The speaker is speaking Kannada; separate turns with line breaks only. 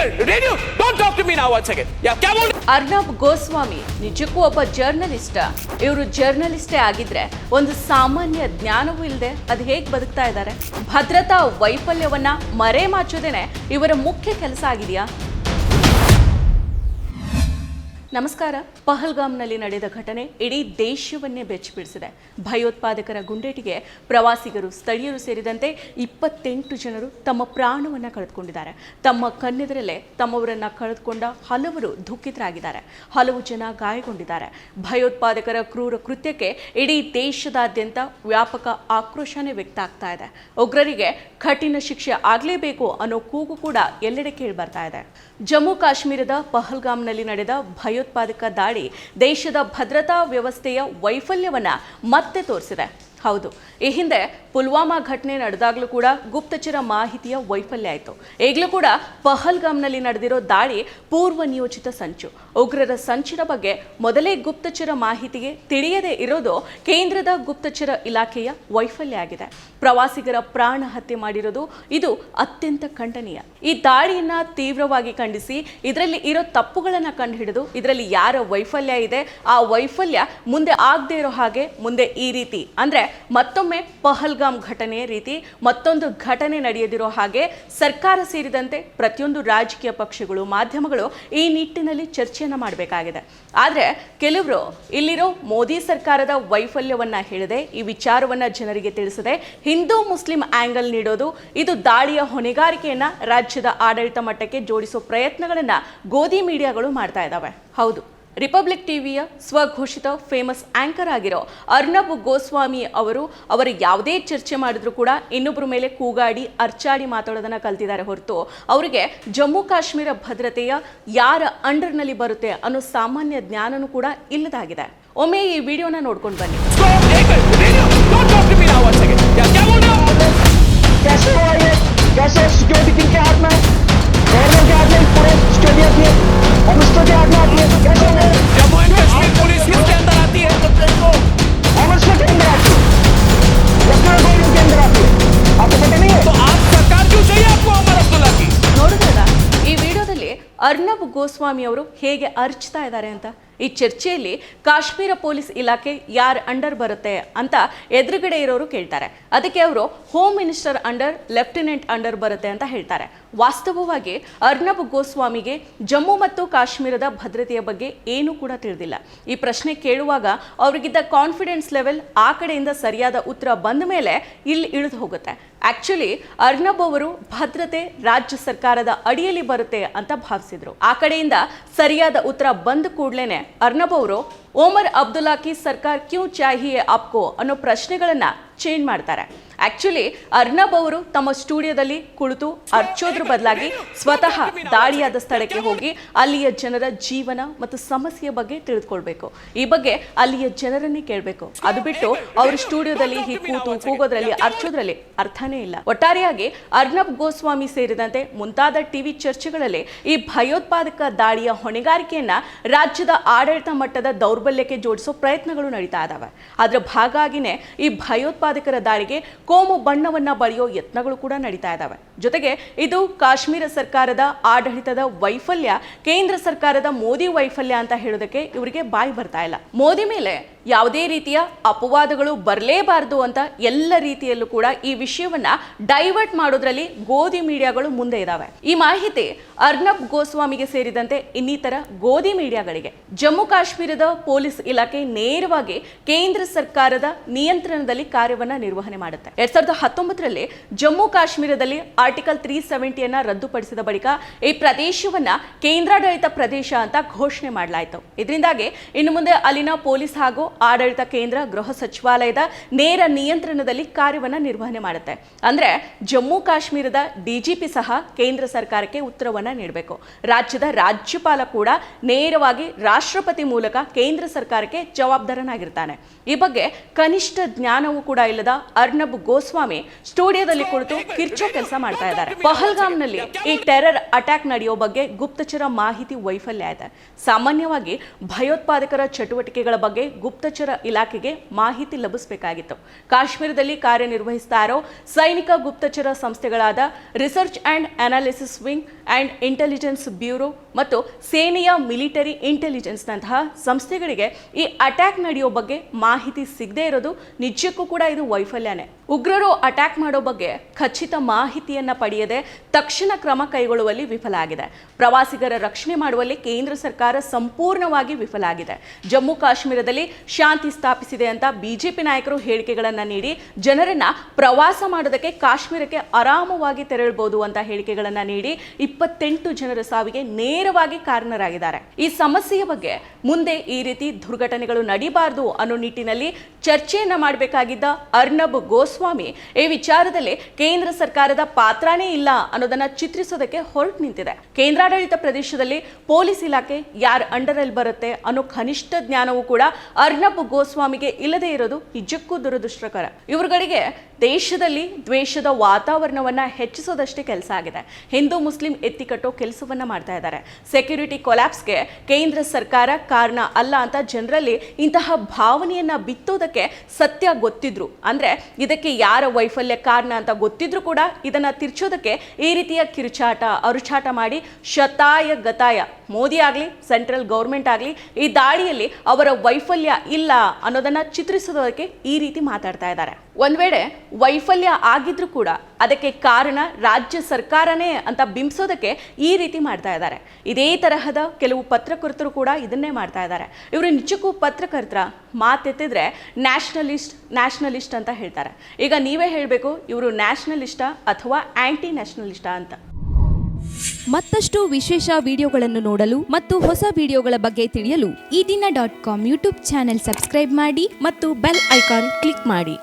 Radio don't talk to me ನಾವ್
ಅರ್ನಬ್ ಗೋಸ್ವಾಮಿ ನಿಜಕ್ಕೂ ಒಬ್ಬ ಜರ್ನಲಿಸ್ಟ್ ಇವರು ಜರ್ನಲಿಸ್ಟೇ ಆಗಿದ್ರೆ ಒಂದು ಸಾಮಾನ್ಯ ಜ್ಞಾನವೂ ಇಲ್ಲದೆ ಅದು ಹೇಗೆ ಬದುಕ್ತಾ ಇದ್ದಾರೆ? ಭದ್ರತಾ ವೈಫಲ್ಯವನ್ನ ಮರೆಮಾಚೋದೇನೆ ಇವರ ಮುಖ್ಯ ಕೆಲಸ ಆಗಿದೆಯಾ? ನಮಸ್ಕಾರ. ಪಹಲ್ಗಾಮ್ನಲ್ಲಿ ನಡೆದ ಘಟನೆ ಇಡೀ ದೇಶವನ್ನೇ ಬೆಚ್ಚಿಬಿಡಿಸಿದೆ. ಭಯೋತ್ಪಾದಕರ ಗುಂಡೇಟಿಗೆ ಪ್ರವಾಸಿಗರು, ಸ್ಥಳೀಯರು ಸೇರಿದಂತೆ ಇಪ್ಪತ್ತೆಂಟು ಜನರು ತಮ್ಮ ಪ್ರಾಣವನ್ನು ಕಳೆದುಕೊಂಡಿದ್ದಾರೆ. ತಮ್ಮ ಕನ್ನೆದರಲ್ಲೇ ತಮ್ಮವರನ್ನ ಕಳೆದುಕೊಂಡ ಹಲವರು ದುಃಖಿತರಾಗಿದ್ದಾರೆ. ಹಲವು ಜನ ಗಾಯಗೊಂಡಿದ್ದಾರೆ. ಭಯೋತ್ಪಾದಕರ ಕ್ರೂರ ಕೃತ್ಯಕ್ಕೆ ಇಡೀ ದೇಶದಾದ್ಯಂತ ವ್ಯಾಪಕ ಆಕ್ರೋಶನೇ ವ್ಯಕ್ತ ಆಗ್ತಾ ಇದೆ. ಉಗ್ರರಿಗೆ ಕಠಿಣ ಶಿಕ್ಷೆ ಆಗಲೇಬೇಕು ಅನ್ನೋ ಕೂಗು ಕೂಡ ಎಲ್ಲೆಡೆ ಕೇಳಿ ಬರ್ತಾ ಇದೆ. ಜಮ್ಮು ಕಾಶ್ಮೀರದ ಪಹಲ್ಗಾಮ್ನಲ್ಲಿ ನಡೆದ ಭಯೋತ್ಪಾದಕ ದಾಳಿ ದೇಶದ ಭದ್ರತಾ ವ್ಯವಸ್ಥೆಯ ವೈಫಲ್ಯವನ್ನ ಮತ್ತೆ ತೋರಿಸಿದೆ. ಹೌದು. ಈ ಹಿಂದೆ ಪುಲ್ವಾಮಾ ಘಟನೆ ನಡೆದಾಗಲೂ ಕೂಡ ಗುಪ್ತಚರ ಮಾಹಿತಿಯ ವೈಫಲ್ಯ ಆಯಿತು ಈಗಲೂ ಕೂಡ ಪಹಲ್ಗಾಮ್ನಲ್ಲಿ ನಡೆದಿರೋ ದಾಳಿ ಪೂರ್ವ ನಿಯೋಜಿತ ಸಂಚು. ಉಗ್ರರ ಸಂಚಿನ ಬಗ್ಗೆ ಮೊದಲೇ ಗುಪ್ತಚರ ಮಾಹಿತಿಗೆ ತಿಳಿಯದೇ ಇರೋದು ಕೇಂದ್ರದ ಗುಪ್ತಚರ ಇಲಾಖೆಯ ವೈಫಲ್ಯ ಆಗಿದೆ. ಪ್ರವಾಸಿಗರ ಪ್ರಾಣ ಹತ್ಯೆ ಮಾಡಿರೋದು ಇದು ಅತ್ಯಂತ ಖಂಡನೀಯ. ಈ ದಾಳಿಯನ್ನ ತೀವ್ರವಾಗಿ ಖಂಡಿಸಿ ಇದರಲ್ಲಿ ಇರೋ ತಪ್ಪುಗಳನ್ನು ಕಂಡುಹಿಡಿದು ಇದರಲ್ಲಿ ಯಾರ ವೈಫಲ್ಯ ಇದೆ, ಆ ವೈಫಲ್ಯ ಮುಂದೆ ಆಗದೇ ಇರೋ ಹಾಗೆ ಮುಂದೆ ಈ ರೀತಿ. ಅಂದ್ರೆ ಮತ್ತೊಮ್ಮೆ ಪಹಲ್ಗಾಮ್ ಘಟನೆ ರೀತಿ ಮತ್ತೊಂದು ಘಟನೆ ನಡೆಯದಿರೋ ಹಾಗೆ ಸರ್ಕಾರ ಸೇರಿದಂತೆ ಪ್ರತಿಯೊಂದು ರಾಜಕೀಯ ಪಕ್ಷಗಳು, ಮಾಧ್ಯಮಗಳು ಈ ನಿಟ್ಟಿನಲ್ಲಿ ಚರ್ಚೆಯನ್ನು ಮಾಡಬೇಕಾಗಿದೆ. ಆದರೆ ಕೆಲವರು ಇಲ್ಲಿರೋ ಮೋದಿ ಸರ್ಕಾರದ ವೈಫಲ್ಯವನ್ನು ಹೇಳದೆ, ಈ ವಿಚಾರವನ್ನು ಜನರಿಗೆ ತಿಳಿಸದೆ ಹಿಂದೂ ಮುಸ್ಲಿಂ ಆ್ಯಂಗಲ್ ನೀಡೋದು, ಇದು ದಾಳಿಯ ಹೊಣೆಗಾರಿಕೆಯನ್ನು ರಾಜ್ಯದ ಆಡಳಿತ ಮಟ್ಟಕ್ಕೆ ಜೋಡಿಸೋ ಪ್ರಯತ್ನಗಳನ್ನ ಗೋಧಿ ಮೀಡಿಯಾಗಳು ಮಾಡ್ತಾ ಇದ್ದಾವೆ. ಹೌದು. ರಿಪಬ್ಲಿಕ್ ಟಿವಿಯ ಸ್ವಘೋಷಿತ ಫೇಮಸ್ ಆಂಕರ್ ಆಗಿರೋ ಅರ್ನಬ್ ಗೋಸ್ವಾಮಿ ಅವರು ಅವರು ಯಾವುದೇ ಚರ್ಚೆ ಮಾಡಿದ್ರು ಕೂಡ ಇನ್ನೊಬ್ಬರ ಮೇಲೆ ಕೂಗಾಡಿ, ಅರ್ಚಾಡಿ ಮಾತಾಡೋದನ್ನ ಕಲ್ತಿದ್ದಾರೆ ಹೊರತು ಅವರಿಗೆ ಜಮ್ಮು ಕಾಶ್ಮೀರ ಭದ್ರತೆಯ ಯಾರ ಅಂಡರ್ನಲ್ಲಿ ಬರುತ್ತೆ ಅನ್ನೋ ಸಾಮಾನ್ಯ ಜ್ಞಾನನೂ ಕೂಡ ಇಲ್ಲದಾಗಿದೆ. ಒಮ್ಮೆ ಈ ವಿಡಿಯೋನ ನೋಡ್ಕೊಂಡು ಬನ್ನಿ. ಅರ್ನಬ್ ಗೋಸ್ವಾಮಿ ಅವರು ಹೇಗೆ ಅರ್ಚ್ತಾ ಇದ್ದಾರೆ ಅಂತ ಈ ಚರ್ಚೆಯಲ್ಲಿ ಕಾಶ್ಮೀರ ಪೊಲೀಸ್ ಇಲಾಖೆ ಯಾರ ಅಂಡರ್ ಬರುತ್ತೆ ಅಂತ ಎದುರುಗಡೆ ಇರೋರು ಕೇಳ್ತಾರೆ. ಅದಕ್ಕೆ ಅವರು home minister under lieutenant under ಬರುತ್ತೆ ಅಂತ ಹೇಳ್ತಾರೆ. ವಾಸ್ತವವಾಗಿ ಅರ್ನಬ್ ಗೋಸ್ವಾಮಿಗೆ ಜಮ್ಮು ಮತ್ತು ಕಾಶ್ಮೀರದ ಭದ್ರತೆಯ ಬಗ್ಗೆ ಏನೂ ಕೂಡ ತಿಳಿದಿಲ್ಲ. ಈ ಪ್ರಶ್ನೆ ಕೇಳುವಾಗ ಅವರಿಗಿದ್ದ ಕಾನ್ಫಿಡೆನ್ಸ್ ಲೆವೆಲ್ ಆ ಕಡೆಯಿಂದ ಸರಿಯಾದ ಉತ್ತರ ಬಂದ ಮೇಲೆ ಇಲ್ಲಿ ಇಳಿದು ಹೋಗುತ್ತೆ. ಆಕ್ಚುಲಿ ಅರ್ನಬ್ ಅವರು ಭದ್ರತೆ ರಾಜ್ಯ ಸರ್ಕಾರದ ಅಡಿಯಲ್ಲಿ ಬರುತ್ತೆ ಅಂತ ಭಾವಿಸಿದ್ರು. ಆ ಕಡೆಯಿಂದ ಸರಿಯಾದ ಉತ್ತರ ಬಂದ ಕೂಡ್ಲೇನೆ ಅರ್ನಬ್ ಅವರು, ಓಮರ್ ಅಬ್ದುಲ್ಲಾ ಕಿ ಸರ್ಕಾರ ಕ್ಯೂ ಚಾಹಿಯೇ ಆಪ್ಕೋ ಅನ್ನೋ ಪ್ರಶ್ನೆಗಳನ್ನ ಚೇಂಜ್ ಮಾಡ್ತಾರೆ. ಆಕ್ಚುಲಿ ಅರ್ನಬ್ ಅವರು ತಮ್ಮ ಸ್ಟುಡಿಯೋದಲ್ಲಿ ಕುಳಿತು ಅರ್ಚೋದ್ರ ಬದಲಾಗಿ ಸ್ವತಃ ದಾಳಿಯಾದ ಸ್ಥಳಕ್ಕೆ ಹೋಗಿ ಅಲ್ಲಿಯ ಜನರ ಜೀವನ ಮತ್ತು ಸಮಸ್ಯೆಯ ಬಗ್ಗೆ ತಿಳಿದುಕೊಳ್ಬೇಕು. ಈ ಬಗ್ಗೆ ಅಲ್ಲಿಯ ಜನರನ್ನೇ ಕೇಳಬೇಕು. ಅದು ಬಿಟ್ಟು ಅವ್ರ ಸ್ಟುಡಿಯೋದಲ್ಲಿ ಹೀಗೆ ಕೂತು ಕೂಗೋದ್ರಲ್ಲಿ ಅರ್ಚೋದ್ರಲ್ಲಿ ಅರ್ಥನೇ ಇಲ್ಲ. ಒಟ್ಟಾರೆಯಾಗಿ ಅರ್ನಬ್ ಗೋಸ್ವಾಮಿ ಸೇರಿದಂತೆ ಮುಂತಾದ ಟಿವಿ ಚರ್ಚೆಗಳಲ್ಲಿ ಈ ಭಯೋತ್ಪಾದಕ ದಾಳಿಯ ಹೊಣೆಗಾರಿಕೆಯನ್ನ ರಾಜ್ಯದ ಆಡಳಿತ ಮಟ್ಟದ ದೌರ್ಬಲ್ಯಕ್ಕೆ ಜೋಡಿಸೋ ಪ್ರಯತ್ನಗಳು ನಡೀತಾ ಇದಾವೆ. ಅದರ ಭಾಗ ಈ ಭಯೋತ್ಪಾದಕರ ದಾಳಿಗೆ ಕೋಮು ಬಣ್ಣವನ್ನ ಬಳಿಯೋ ಯತ್ನಗಳು ಕೂಡ ನಡೀತಾ ಇದ್ದಾವೆ ಜೊತೆಗೆ ಇದು ಕಾಶ್ಮೀರ ಸರ್ಕಾರದ ಆಡಳಿತದ ವೈಫಲ್ಯ, ಕೇಂದ್ರ ಸರ್ಕಾರದ ಮೋದಿ ವೈಫಲ್ಯ ಅಂತ ಹೇಳೋದಕ್ಕೆ ಇವರಿಗೆ ಬಾಯಿ ಬರ್ತಾ ಇಲ್ಲ. ಮೋದಿ ಮೇಲೆ ಯಾವುದೇ ರೀತಿಯ ಅಪವಾದಗಳು ಬರಲೇಬಾರದು ಅಂತ ಎಲ್ಲ ರೀತಿಯಲ್ಲೂ ಕೂಡ ಈ ವಿಷಯವನ್ನ ಡೈವರ್ಟ್ ಮಾಡೋದ್ರಲ್ಲಿ ಗೋಧಿ ಮೀಡಿಯಾಗಳು ಮುಂದೆ ಇದ್ದಾವೆ ಈ ಮಾಹಿತಿ ಅರ್ನಬ್ ಗೋಸ್ವಾಮಿಗೆ ಸೇರಿದಂತೆ ಇನ್ನಿತರ ಗೋಧಿ ಮೀಡಿಯಾಗಳಿಗೆ. ಜಮ್ಮು ಕಾಶ್ಮೀರದ ಪೊಲೀಸ್ ಇಲಾಖೆ ನೇರವಾಗಿ ಕೇಂದ್ರ ಸರ್ಕಾರದ ನಿಯಂತ್ರಣದಲ್ಲಿ ಕಾರ್ಯವನ್ನ ನಿರ್ವಹಣೆ ಮಾಡುತ್ತೆ. ಎರಡ್ ಸಾವಿರದ ಹತ್ತೊಂಬತ್ತರಲ್ಲಿ ಜಮ್ಮು ಕಾಶ್ಮೀರದಲ್ಲಿ ಆರ್ಟಿಕಲ್ ತ್ರೀ ಸೆವೆಂಟಿಯನ್ನ ರದ್ದುಪಡಿಸಿದ ಬಳಿಕ ಈ ಪ್ರದೇಶವನ್ನ ಕೇಂದ್ರಾಡಳಿತ ಪ್ರದೇಶ ಅಂತ ಘೋಷಣೆ ಮಾಡಲಾಯಿತು. ಇದರಿಂದಾಗಿ ಇನ್ನು ಮುಂದೆ ಅಲ್ಲಿನ ಪೊಲೀಸ್ ಹಾಗೂ ಆಡಳಿತ ಕೇಂದ್ರ, ಗೃಹ ಸಚಿವಾಲಯದ ನೇರ ನಿಯಂತ್ರಣದಲ್ಲಿ ಕಾರ್ಯವನ್ನ ನಿರ್ವಹಣೆ ಮಾಡುತ್ತೆ. ಅಂದ್ರೆ ಜಮ್ಮು ಕಾಶ್ಮೀರದ ಡಿಜಿಪಿ ಸಹ ಕೇಂದ್ರ ಸರ್ಕಾರಕ್ಕೆ ಉತ್ತರವನ್ನ ನೀಡಬೇಕು. ರಾಜ್ಯದ ರಾಜ್ಯಪಾಲ ಕೂಡ ನೇರವಾಗಿ ರಾಷ್ಟ್ರಪತಿ ಮೂಲಕ ಕೇಂದ್ರ ಸರ್ಕಾರಕ್ಕೆ ಜವಾಬ್ದಾರನಾಗಿರ್ತಾನೆ. ಈ ಬಗ್ಗೆ ಕನಿಷ್ಠ ಜ್ಞಾನವೂ ಕೂಡ ಇಲ್ಲದ ಅರ್ನಬ್ ಗೋಸ್ವಾಮಿ ಸ್ಟುಡಿಯೋದಲ್ಲಿ ಕುಳಿತು ಕಿರ್ಚೋ ಕೆಲಸ ಮಾಡ್ತಾ ಇದ್ದಾರೆ. ಪಹಲ್ಗಾಮ್ನಲ್ಲಿ ಈ ಟೆರರ್ ಅಟ್ಯಾಕ್ ನಡೆಯೋ ಬಗ್ಗೆ ಗುಪ್ತಚರ ಮಾಹಿತಿ ವೈಫಲ್ಯ ಇದೆ. ಸಾಮಾನ್ಯವಾಗಿ ಭಯೋತ್ಪಾದಕರ ಚಟುವಟಿಕೆಗಳ ಬಗ್ಗೆ ಗುಪ್ತಚರ ಇಲಾಖೆಗೆ ಮಾಹಿತಿ ಲಭಿಸಬೇಕಾಗಿತ್ತು. ಕಾಶ್ಮೀರದಲ್ಲಿ ಕಾರ್ಯನಿರ್ವಹಿಸ್ತಾ ಇರೋ ಸೈನಿಕ ಗುಪ್ತಚರ ಸಂಸ್ಥೆಗಳಾದ research and analysis wing and intelligence bureau ಮತ್ತು ಸೇನೆಯ ಮಿಲಿಟರಿ ಇಂಟೆಲಿಜೆನ್ಸ್ನಂತಹ ಸಂಸ್ಥೆಗಳಿಗೆ ಈ ಅಟ್ಯಾಕ್ ನಡೆಯೋ ಬಗ್ಗೆ ಮಾಹಿತಿ ಸಿಗದೇ ಇರೋದು ನಿಜಕ್ಕೂ ಕೂಡ ಇದು ವೈಫಲ್ಯನೇ. ಉಗ್ರರು ಅಟ್ಯಾಕ್ ಮಾಡೋ ಬಗ್ಗೆ ಖಚಿತ ಮಾಹಿತಿಯನ್ನು ಪಡೆಯದೆ ತಕ್ಷಣ ಕ್ರಮ ಕೈಗೊಳ್ಳುವಲ್ಲಿ ವಿಫಲ ಆಗಿದೆ. ಪ್ರವಾಸಿಗರ ರಕ್ಷಣೆ ಮಾಡುವಲ್ಲಿ ಕೇಂದ್ರ ಸರ್ಕಾರ ಸಂಪೂರ್ಣವಾಗಿ ವಿಫಲ ಆಗಿದೆ. ಜಮ್ಮು ಕಾಶ್ಮೀರದಲ್ಲಿ ಶಾಂತಿ ಸ್ಥಾಪಿಸಿದೆ ಅಂತ ಬಿಜೆಪಿ ನಾಯಕರು ಹೇಳಿಕೆಗಳನ್ನು ನೀಡಿ ಜನರನ್ನ ಪ್ರವಾಸ ಮಾಡೋದಕ್ಕೆ ಕಾಶ್ಮೀರಕ್ಕೆ ಆರಾಮವಾಗಿ ತೆರಳಬಹುದು ಅಂತ ಹೇಳಿಕೆಗಳನ್ನು ನೀಡಿ ಇಪ್ಪತ್ತೆಂಟು ಜನರ ಸಾವಿಗೆ ನೇರವಾಗಿ ಕಾರಣರಾಗಿದ್ದಾರೆ. ಈ ಸಮಸ್ಯೆಯ ಬಗ್ಗೆ ಮುಂದೆ ಈ ರೀತಿ ದುರ್ಘಟನೆಗಳು ನಡೀಬಾರದು ಅನ್ನೋ ನಿಟ್ಟಿನಲ್ಲಿ ಚರ್ಚೆಯನ್ನ ಮಾಡಬೇಕಾಗಿದ್ದ ಅರ್ನಬ್ ಗೋಸ್ವಾಮಿ ಈ ವಿಚಾರದಲ್ಲಿ ಕೇಂದ್ರ ಸರ್ಕಾರದ ಪಾತ್ರನೇ ಇಲ್ಲ ಅನ್ನೋದನ್ನ ಚಿತ್ರಿಸೋದಕ್ಕೆ ಹೊರಟು ನಿಂತಿದೆ. ಕೇಂದ್ರಾಡಳಿತ ಪ್ರದೇಶದಲ್ಲಿ ಪೊಲೀಸ್ ಇಲಾಖೆ ಯಾರ ಅಂಡರ್ ಅಲ್ಲಿ ಬರುತ್ತೆ ಅನ್ನೋ ಕನಿಷ್ಠ ಜ್ಞಾನವೂ ಕೂಡ ಅರ್ನಬ್ ಗೋಸ್ವಾಮಿಗೆ ಇಲ್ಲದೆ ಇರೋದು ನಿಜಕ್ಕೂ ದುರದೃಷ್ಟಕರ. ಇವರುಗಳಿಗೆ ದೇಶದಲ್ಲಿ ದ್ವೇಷದ ವಾತಾವರಣವನ್ನ ಹೆಚ್ಚಿಸೋದಷ್ಟೇ ಕೆಲಸ ಆಗಿದೆ. ಹಿಂದೂ, ಮುಸ್ಲಿಂ ಎತ್ತಿಕಟ್ಟೋ ಕೆಲಸವನ್ನ ಮಾಡ್ತಾ ಇದ್ದಾರೆ. ಸೆಕ್ಯೂರಿಟಿ ಕೊಲ್ಯಾಪ್ಸ್ಗೆ ಕೇಂದ್ರ ಸರ್ಕಾರ ಕಾರಣ ಅಲ್ಲ ಅಂತ ಜನರಲ್ಲಿ ಇಂತಹ ಭಾವನೆಯನ್ನ ಬಿತ್ತೋದಕ್ಕೆ ಸತ್ಯ ಗೊತ್ತಿದ್ರು. ಅಂದ್ರೆ ಇದಕ್ಕೆ ಯಾರ ವೈಫಲ್ಯ ಕಾರಣ ಅಂತ ಗೊತ್ತಿದ್ರು ಕೂಡ ಇದನ್ನ ತಿರ್ಚೋದಕ್ಕೆ ಈ ರೀತಿಯ ಕಿರುಚಾಟ, ಅರುಚಾಟ ಮಾಡಿ ಶತಾಯ ಗತಾಯ. ಮೋದಿ ಆಗಲಿ, ಸೆಂಟ್ರಲ್ ಗೌರ್ಮೆಂಟ್ ಆಗಲಿ, ಈ ದಾಳಿಯಲ್ಲಿ ಅವರ ವೈಫಲ್ಯ ಇಲ್ಲ ಅನ್ನೋದನ್ನ ಚಿತ್ರಿಸೋದಕ್ಕೆ ಈ ರೀತಿ ಮಾತಾಡ್ತಾ ಇದ್ದಾರೆ. ಒಂದ್ ವೇಳೆ ವೈಫಲ್ಯ ಆಗಿದ್ರೂ ಕೂಡ ಅದಕ್ಕೆ ಕಾರಣ ರಾಜ್ಯ ಸರ್ಕಾರನೇ ಅಂತ ಬಿಂಬಿಸೋದಕ್ಕೆ ಈ ರೀತಿ ಮಾಡ್ತಾ ಇದ್ದಾರೆ. ಇದೇ ತರಹದ ಕೆಲವು ಪತ್ರಕರ್ತರು ಕೂಡ ಇದನ್ನೇ ಮಾಡ್ತಾ ಇದ್ದಾರೆ. ಇವರು ನಿಜಕ್ಕೂ ಪತ್ರಕರ್ತರ ಮಾತೆತ್ತಿದ್ರೆ ನ್ಯಾಷನಲಿಸ್ಟ್ ನ್ಯಾಷನಲಿಸ್ಟ್ ಅಂತ ಹೇಳ್ತಾರೆ. ಈಗ ನೀವೇ ಹೇಳಬೇಕು, ಇವರು ನ್ಯಾಷನಲಿಸ್ಟ ಅಥವಾ ಆಂಟಿ ನ್ಯಾಷನಲಿಸ್ಟ ಅಂತ.
ಮತ್ತಷ್ಟು ವಿಶೇಷ ವಿಡಿಯೋಗಳನ್ನು ನೋಡಲು ಮತ್ತು ಹೊಸ ವಿಡಿಯೋಗಳ ಬಗ್ಗೆ ತಿಳಿಯಲು
Ee Dina dot com YouTube channel subscribe ಮಾಡಿ
ಮತ್ತು ಬೆಲ್ ಐಕಾನ್ ಕ್ಲಿಕ್ ಮಾಡಿ.